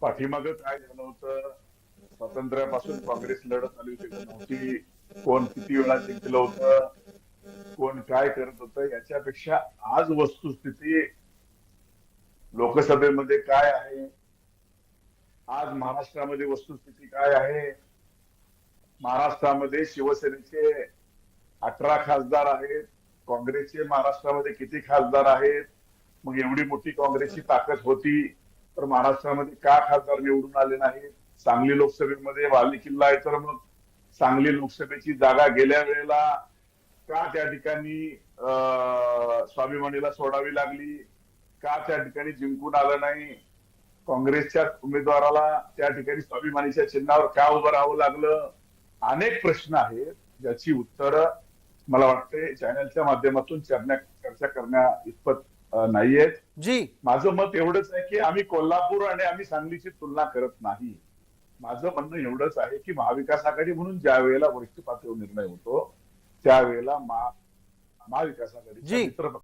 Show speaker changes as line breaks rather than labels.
पाठीमागं काय झालं होतं? स्वातंत्र्यापासून काँग्रेस लढत आली होती नव्हती. कोण किती वेळा जिंकलं होतं? कोण काय करत होतं? याच्यापेक्षा आज वस्तुस्थिती लोकसभेमध्ये काय आहे? आज महाराष्ट्रामध्ये वस्तुस्थिती काय आहे? महाराष्ट्रामध्ये शिवसेनेचे अठरा खासदार आहेत. काँग्रेसचे महाराष्ट्रामध्ये किती खासदार आहेत? मग एवढी मोठी काँग्रेसची ताकद होती. तर महाराष्ट्रामध्ये का खासदार निवडून आले नाही? सांगली लोकसभेमध्ये वाली किल्ला आहे तर मग सांगली लोकसभेची जागा गेल्या वेळेला का त्या ठिकाणी स्वाभिमानीला सोडावी लागली? का त्या ठिकाणी जिंकून आलं नाही? काँग्रेसच्या उमेदवाराला त्या ठिकाणी स्वाभिमानीच्या चिन्हावर का उभं राहावं लागलं? अनेक प्रश्न आहेत ज्याची उत्तरं मला वाटते चॅनलच्या माध्यमातून चर्चा चर्चा करण्या इतपत अं, नाहीयेत.
जी.
माझं मत एवढंच आहे की आम्ही कोल्हापूर आणि आम्ही सांगलीची तुलना करत नाही. माझं म्हणणं एवढंच आहे की महाविकास आघाडी म्हणून ज्या वेळेला वरिष्ठ पातळीवर निर्णय होतो त्यावेळेला महा महाविकास. मित्र